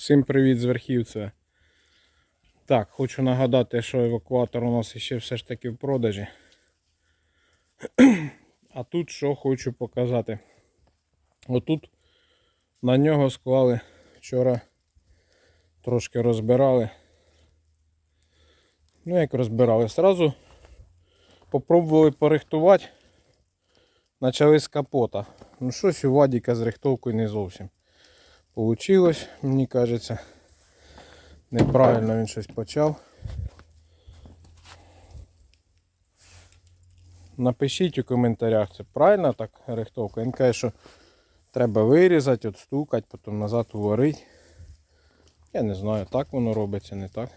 Всім привіт з верхівця. Так, хочу нагадати, що евакуатор у нас ще все ж таки в продажі. А тут що хочу показати. Отут на нього склали вчора трошки розбирали. Ну, як розбирали, сразу попробували порихтувати. Почали з капота. Ну щось у Вадіка з рихтовкою не зовсім. Получилось, мені кажеться. Неправильно він щось почав. Напишіть у коментарях, це правильно так рихтовка. Він каже, що треба вирізати, отстукати, потім назад уварити. Я не знаю, так воно робиться, не так.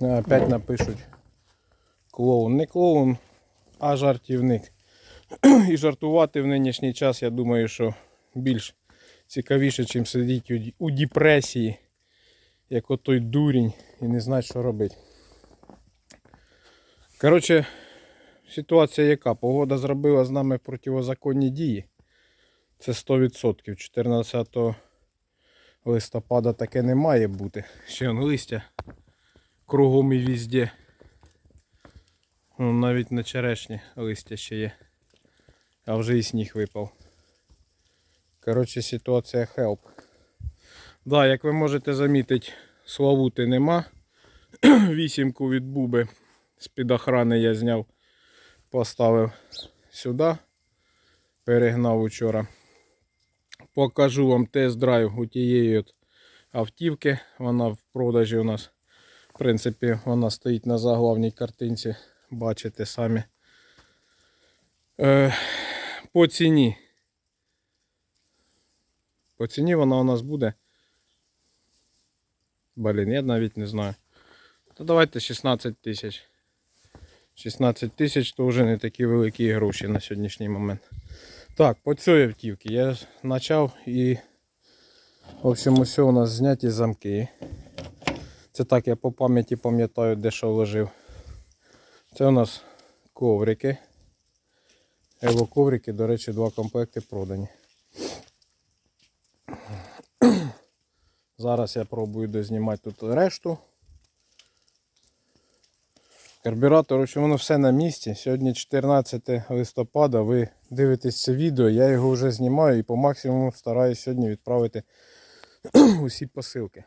Опять напишуть клоун. Не клоун, а жартівник. І жартувати в нинішній час, я думаю, що більш цікавіше, ніж сидіти у, депресії, як отой дурень і не знати, що робити. Коротше, ситуація яка? Погода зробила з нами противозаконні дії. Це 100%. 14 листопада таке не має бути. Ще он листя кругом і везде. Ну, навіть на черешні листя ще є. А вже і сніг випав. Коротше, ситуація хелп. Да, як ви можете замітити, Славути нема. Вісімку від буби з-під охрани я зняв, поставив сюди, перегнав учора. Покажу вам тест-драйв у тієї от автівки. Вона в продажі у нас. В принципі, вона стоїть на заглавній картинці. Бачите самі. Е, по ціні. По ціні вона у нас буде. Блін, я навіть не знаю. То давайте 16 тисяч. 16 тисяч то вже не такі великі гроші на сьогоднішній момент. Так, по цій автівці я почав і в общем усе у нас зняті замки. Це так я по пам'яті пам'ятаю, де що вложив. Це у нас коврики. Ево коврики, до речі, два комплекти продані. Зараз я пробую дознімати тут решту. Карбюратор, общем, воно все на місці. Сьогодні 14 листопада. Ви дивитесь це відео, я його вже знімаю і по максимуму стараюсь сьогодні відправити усі посилки.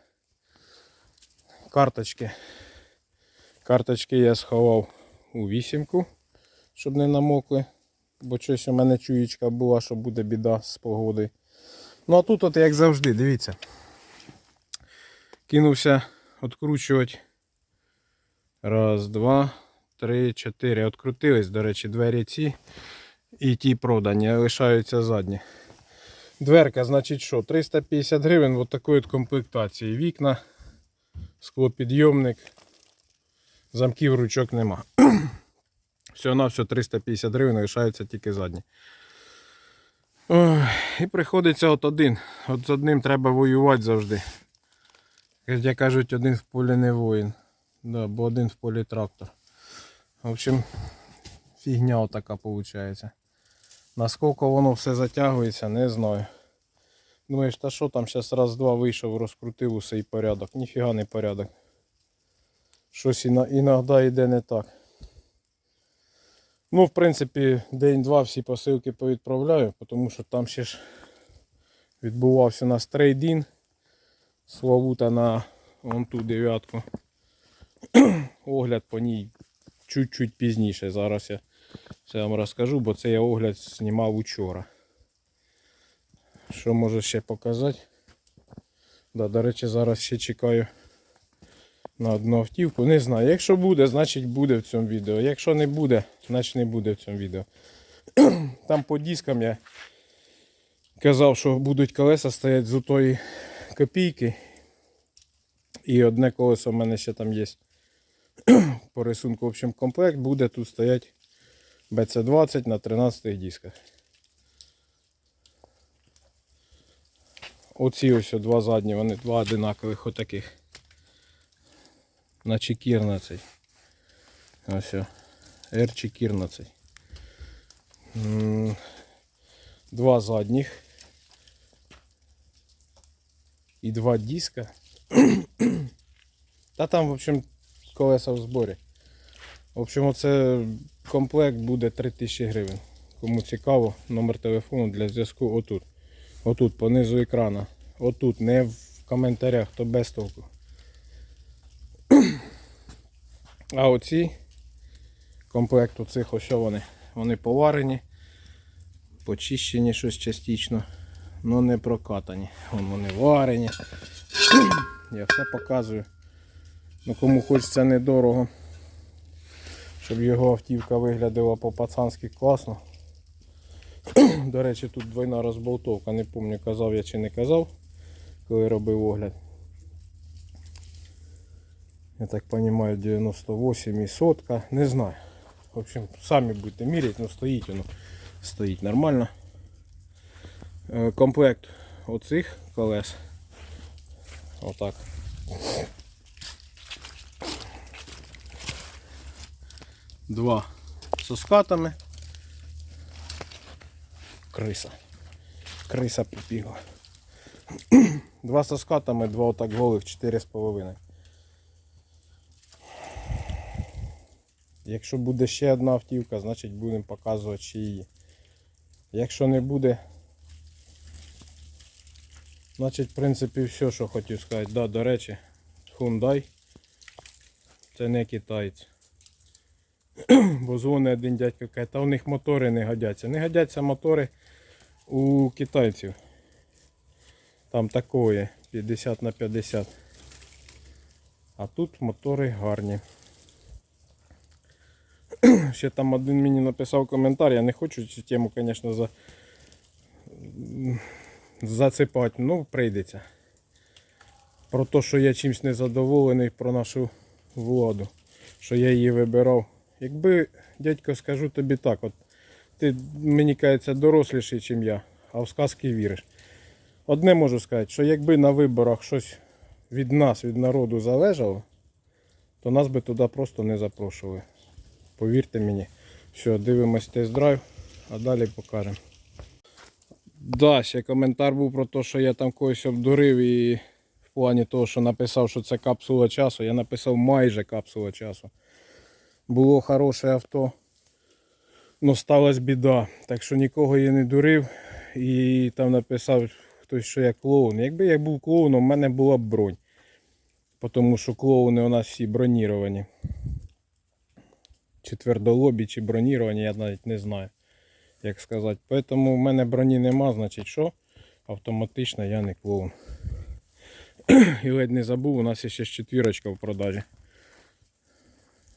Карточки. Карточки я сховав у вісімку, щоб не намокли. Бо щось у мене чуєчка була, що буде біда з погодою. Ну а тут, от як завжди, дивіться. Кинувся відкручувати. Раз, два, три, чотири. Открутились, до речі, двері ці і ті продані, лишаються задні. Дверка, значить що, 350 гривень от такої комплектації. Вікна, склопідйомник, замків ручок нема. Все на все 350 гривень, лишаються тільки задні. Ой, і приходиться от один. От з одним треба воювати завжди. Як кажуть, один в полі не воїн. Да, бо один в полі трактор. В общем, фігня отака виходить. Наскільки воно все затягується, не знаю. Думаєш, та що там зараз раз-два вийшов, розкрутив усе і порядок. Ніфіга не порядок. Щось іноді йде не так. Ну, в принципі, день-два всі посилки повідправляю, тому що там ще ж відбувався у нас трейдін. Славута на вон ту дев'ятку. Огляд по ній чуть-чуть пізніше. Зараз я це вам розкажу, бо це я огляд знімав учора. Що можу ще показати? Да, до речі, зараз ще чекаю на одну автівку. Не знаю. Якщо буде, значить буде в цьому відео. Якщо не буде, значить не буде в цьому відео. Там по дискам я казав, що будуть колеса стоять з отої копійки. І одне колесо в мене ще там є по рисунку. В общем, комплект буде тут стояти BC20 на 13 дисках. Оці ось два задні, вони два одинакових отаких. На 14. Ось. о, R14. М, Два задніх. І два диска. Та там, в общем, колеса в зборі. В общем, оце комплект буде 3000 гривень. Кому цікаво, номер телефону для зв'язку отут. Отут, по низу екрана. Отут, не в коментарях, то без толку. А оці комплект оцих ось вони. Вони поварені, почищені щось частично, але не прокатані. Вон вони варені. Я все показую. Ну кому хочеться недорого, щоб його автівка виглядала по-пацанськи класно. До речі, тут двойна розболтовка, не пам'ятаю, казав я чи не казав, коли робив огляд. Я так розумію, 98 і сотка, не знаю. В общем, самі будете міряти, ну стоїть воно, стоїть нормально. Е, Комплект оцих колес. Отак. Два з скатами. Криса. Криса побігла. Два з скатами, два отак голих, чотири з половиною. Якщо буде ще одна автівка, значить будемо показувати ще її. Якщо не буде, значить в принципі все, що хотів сказати. Да, до речі, Hyundai це не китаєць. Бо дзвонить один дядько каже, та у них мотори не годяться. Не годяться мотори у китайців. Там такої 50 на 50. А тут мотори гарні. Ще там один мені написав коментар, я не хочу цю тему, звісно, за... зацепати, ну прийдеться. Про те, що я чимось незадоволений про нашу владу, що я її вибирав. Якби, дядько, скажу тобі так, от ти, мені кажеться, доросліший, ніж я, а в сказки віриш. Одне можу сказати, що якби на виборах щось від нас, від народу залежало, то нас би туди просто не запрошували. Повірте мені. Все, дивимось тест-драйв, а далі покажемо. Да, ще коментар був про те, що я там когось обдурив і в плані того, що написав, що це капсула часу. Я написав майже капсула часу. Було хороше авто, але сталася біда. Так що нікого я не дурив і там написав хтось, що я клоун. Якби я був клоуном, в мене була б бронь. Тому що клоуни у нас всі броніровані чи твердолобі, чи броніровані, я навіть не знаю, як сказати. Поэтому в мене броні нема, значить що? Автоматично я не клоун. І ледь не забув, у нас ще четвірочка в продажі.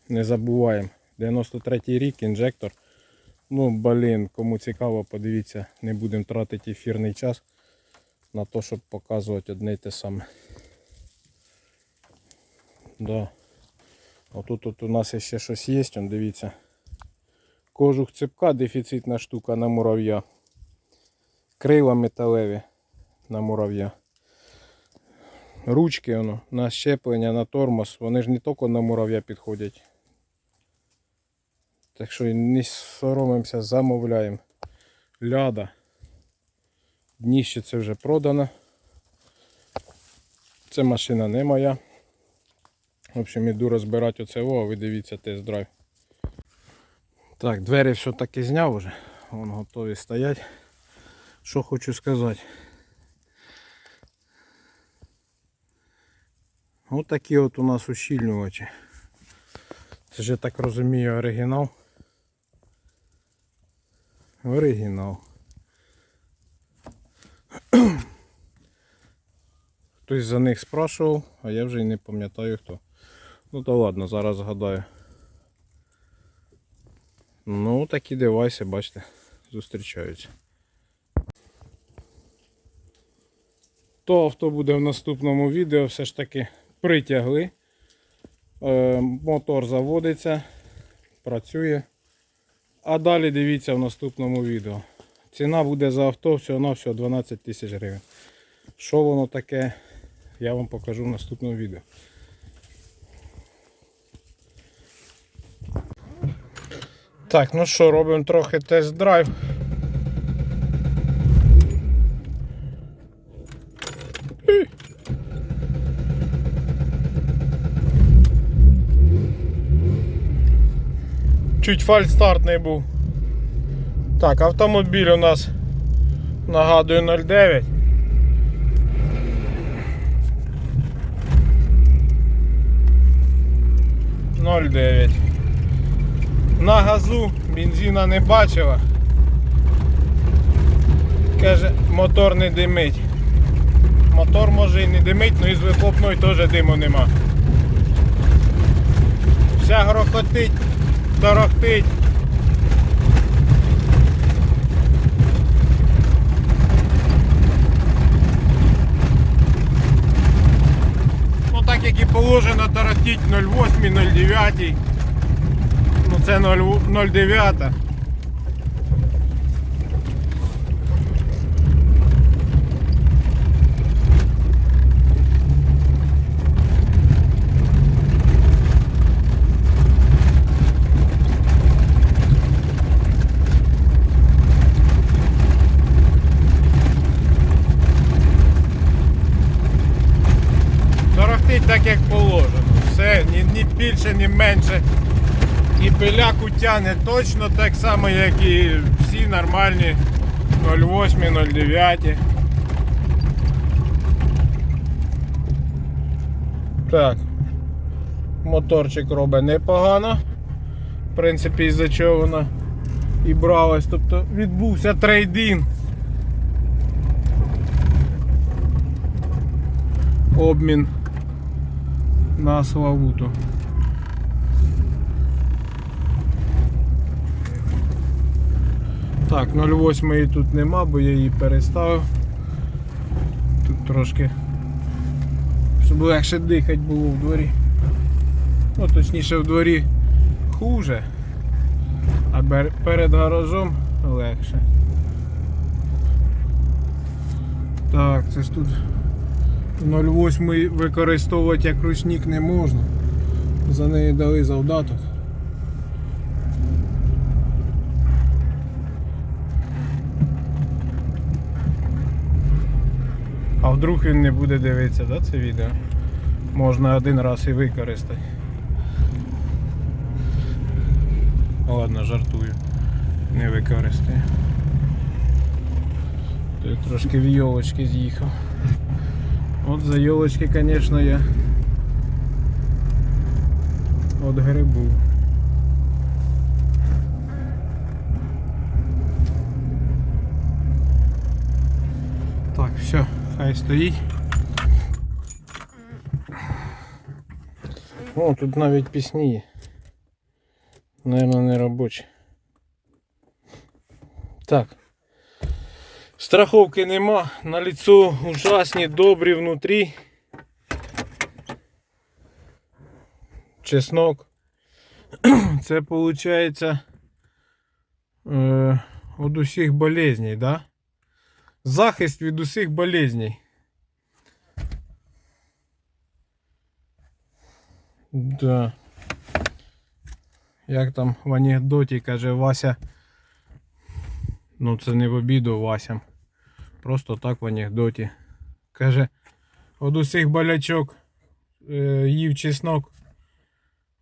Не забуваємо. 93-й рік, інжектор. Ну, блін, кому цікаво, подивіться, не будемо тратити ефірний час на те, щоб показувати одне й те саме. Да. Отут тут у нас ще щось є, дивіться. Кожух цепка, дефіцитна штука на мурав'я. Крила металеві на мурав'я. Ручки воно, на щеплення, на тормоз. Вони ж не тільки на мурав'я підходять. Так що не соромимося, замовляємо. Ляда. Дніще це вже продано. Це машина не моя. В общем, іду розбирати оце а ви дивіться тест-драйв. Так, двері все таки зняв уже. Вон готові стоять. Що хочу сказати. Ось такі от у нас ущільнювачі. Це ж я так розумію оригінал. Оригінал. Хтось за них спрашував, а я вже й не пам'ятаю хто. Ну то ладно, зараз згадаю. Ну, такі девайси, бачите, зустрічаються. То авто буде в наступному відео, все ж таки притягли. Е, мотор заводиться, працює. А далі дивіться в наступному відео. Ціна буде за авто всього-навсього 12 тисяч гривень. Що воно таке, я вам покажу в наступному відео. Так, ну що, робимо трохи тест-драйв. Чуть фальстартний був. Так, автомобіль у нас нагадую 0,9. Ноль дев'ять. На газу бензина не бачила. Каже, мотор не димить. Мотор може і не димить, але із вихлопної теж диму нема. Вся грохотить, торохтить. Ну так як і положено торохтіть 08, 09. Це 0, 09. Торохтить так як положено. Все, ні, ні більше, ні менше. І пиляку тяне точно так само, як і всі нормальні 08, 09. Так. Моторчик робить непогано. В принципі, із-за чого вона і бралась. Тобто відбувся трейдин. Обмін на Славуту. Так, 08 тут нема, бо я її переставив. Тут трошки, щоб легше дихати було в дворі. Ну, точніше в дворі хуже, а перед гаражом легше. Так, це ж тут 08 використовувати як ручник не можна. За неї дали завдаток. Вдруг він не буде дивитися, да, це відео? Можна один раз і використати. Ладно, жартую. Не використаю. Тут трошки в йолочки з'їхав. От за йолочки, звісно, я от грибу. Так, все, хай стоїть. О, тут навіть пісні є. Наверно, не робочі. Так. Страховки нема, на лицо ужасні, добрі внутрі. Чеснок. Це виходить е, від усіх болезней, да? Захист від усіх болезней. Да. Як там в анекдоті каже Вася. Ну це не в обіду Васям. Просто так в анекдоті. Каже, від усіх болячок е, їв чеснок,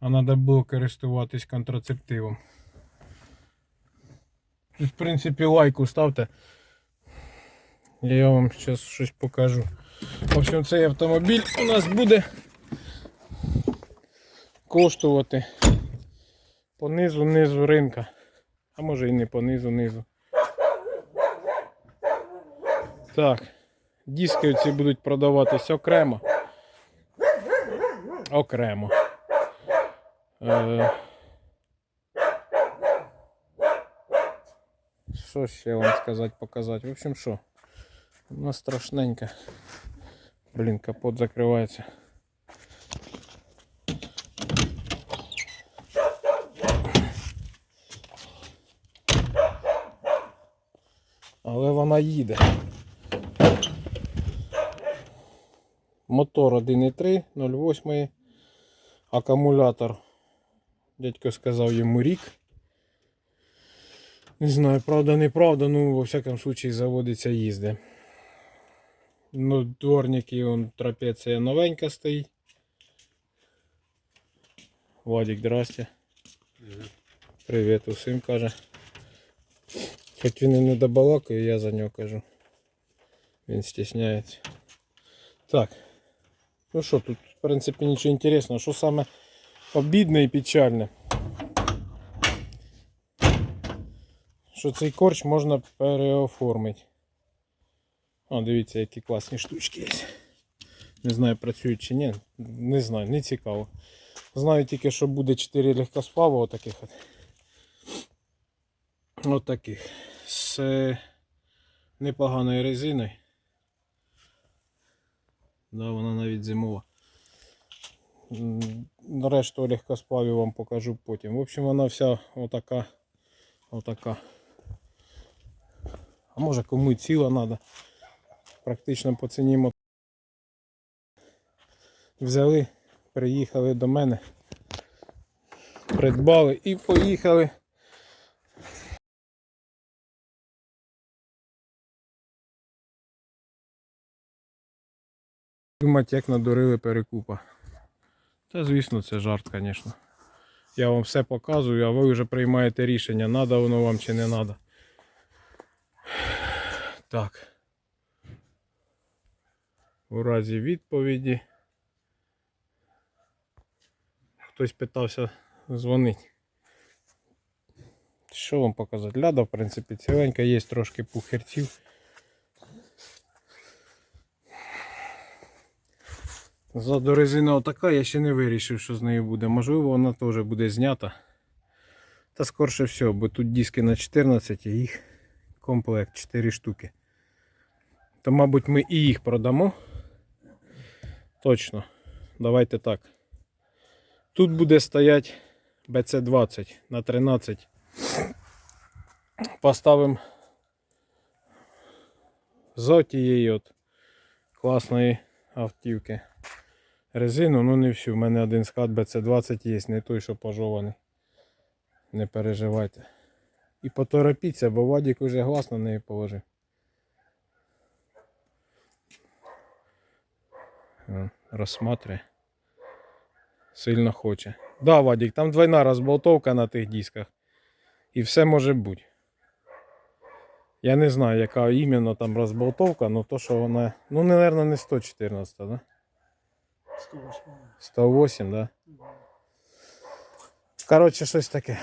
а треба було користуватись контрацептивом. В принципі, лайку ставте. Я вам зараз щось покажу. В общем, цей автомобіль у нас буде коштувати по низу низу ринка. А може і не по низу низу. Так, диски оці будуть продаватись окремо. Окремо. Е... Що ще вам сказати, показати? В общем, що? Вона страшненька. Блін, капот закривається. Але вона їде. Мотор 1.3, 0,8. Акумулятор. Дядько сказав йому рік. Не знаю, правда, неправда, ну, во всякому случае заводиться їзде. Ну, дворники, он трапеція новенька стоїть. Владик, здрасте. Привіт усім каже. Хоч він і не добалакає, я за нього кажу. Він стісняється. Так. Ну що, тут в принципі нічого інтересного. Що саме обідне і печальне? Що цей корч можна переоформити. О, дивіться, які класні штучки є. Не знаю, працюють чи ні. Не знаю, не цікаво. Знаю тільки, що буде 4 легкосплава отаких от. От таких. З непоганою резиною. Да, вона навіть зимова. Решту легкосплавів вам покажу потім. В общем, вона вся отака. Отака. А може кому ціла треба. Практично по ціні мо- взяли, приїхали до мене, придбали і поїхали. Думать, як надурили перекупа. Та звісно, це жарт, звісно. Я вам все показую, а ви вже приймаєте рішення, надо воно вам чи не надо. Так. У разі відповіді. Хтось питався дзвонити. Що вам показати? Ляда, в принципі, ціленька, є трошки пухерців. Ззаду резина отака, я ще не вирішив, що з нею буде. Можливо, вона теж буде знята. Та скорше всього, бо тут диски на 14 і їх комплект 4 штуки. То, мабуть, ми і їх продамо. Точно. Давайте так. Тут буде стояти BC20 на 13. Поставимо з тієї от класної автівки. Резину, ну не всю. У мене один скат BC20 є, не той, що пожований. Не переживайте. І поторопіться, бо Вадік уже глаз на неї положив. О, Сильно хоче. Да, Вадік, там двойна розболтовка на тих дисках. І все може бути. Я не знаю, яка іменно там розболтовка, але то, що вона. Ну, наверное, не 114, да? 108. 108, да? Коротше, щось таке.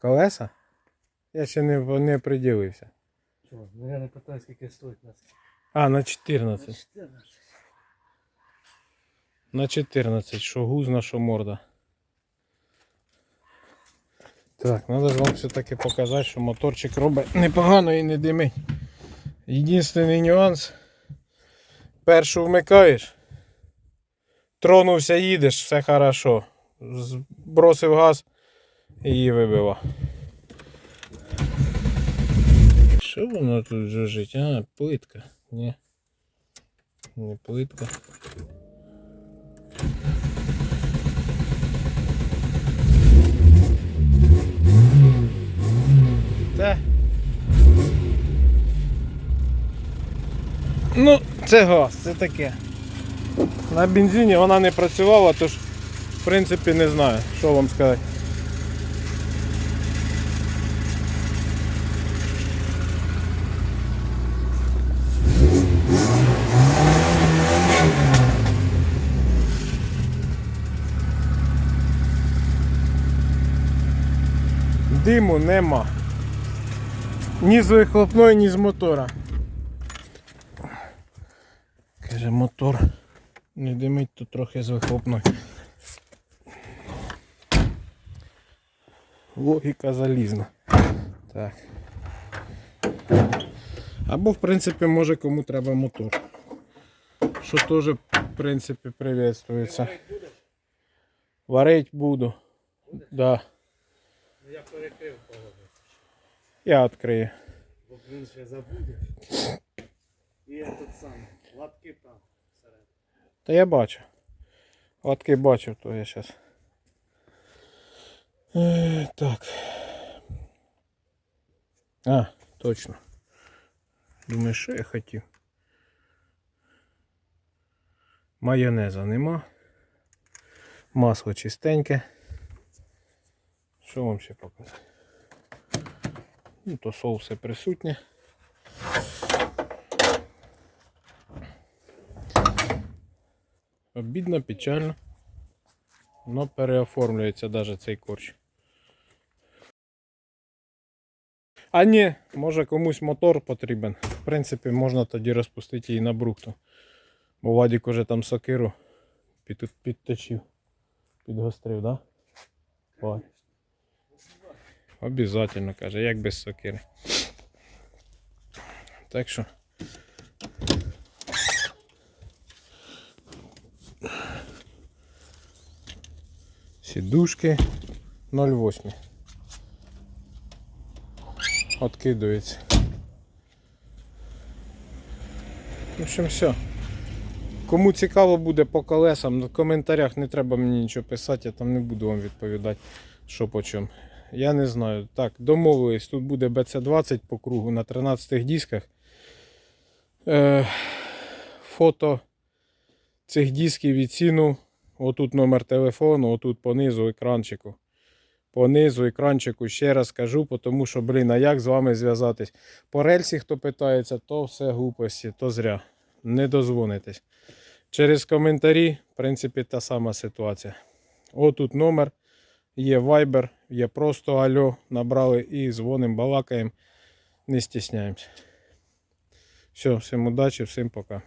Колеса? Я ще не, не приділився. Чого? Ну я не питаю, скільки стоїть нас. А, на 14. 14. На 14, що гузна, що морда. Так, треба ж вам все-таки показати, що моторчик робить непогано і не димить. Єдиний нюанс. Першу вмикаєш, тронувся, їдеш, все хорошо. Бросив газ і її вибива. Що воно тут жужить? А, плитка. Ні. Не плитка. Та. Ну, це газ, це таке. На бензині вона не працювала, тож в принципі не знаю, що вам сказати. Диму нема. Ні з вихлопної, ні з мотора. Каже, мотор не димить, то трохи з вихлопної. Логіка залізна. Так. Або, в принципі, може кому треба мотор. Що теж, в принципі, приветствується. Варить буду. Да. Я перекрив погоду. Я відкрию. Бо він ще забуде. І я тут сам. Лапки там. всередині. Та я бачу. Латки бачив, то я зараз. Е, так. А, точно. Думаю, що я хотів. Майонеза нема. Масло чистеньке. Що вам ще показати? Ну, то соуси присутні. Обідно, печально. Но переоформлюється навіть цей корч. А ні, може комусь мотор потрібен. В принципі, можна тоді розпустити її на брухту. Бо Вадік уже там сокиру підточив. Підгострив, да? Обязательно, каже, як без сокири. Так що. Сідушки 0,8. Откидується. В общем, все. Кому цікаво буде по колесам, в коментарях не треба мені нічого писати, я там не буду вам відповідати, що по чому. Я не знаю. Так, домовились, тут буде BC20 по кругу на 13 дисках. Е, фото цих дисків і ціну. Отут номер телефону, отут понизу екранчику. Понизу екранчику ще раз кажу, тому що, блін, а як з вами зв'язатись? По рельсі, хто питається, то все глупості, то зря. Не дозвонитесь. Через коментарі, в принципі, та сама ситуація. Отут номер, є Viber, є просто Альо, набрали і дзвонимо, балакаємо, не стісняємося. Все, всім удачі, всім пока.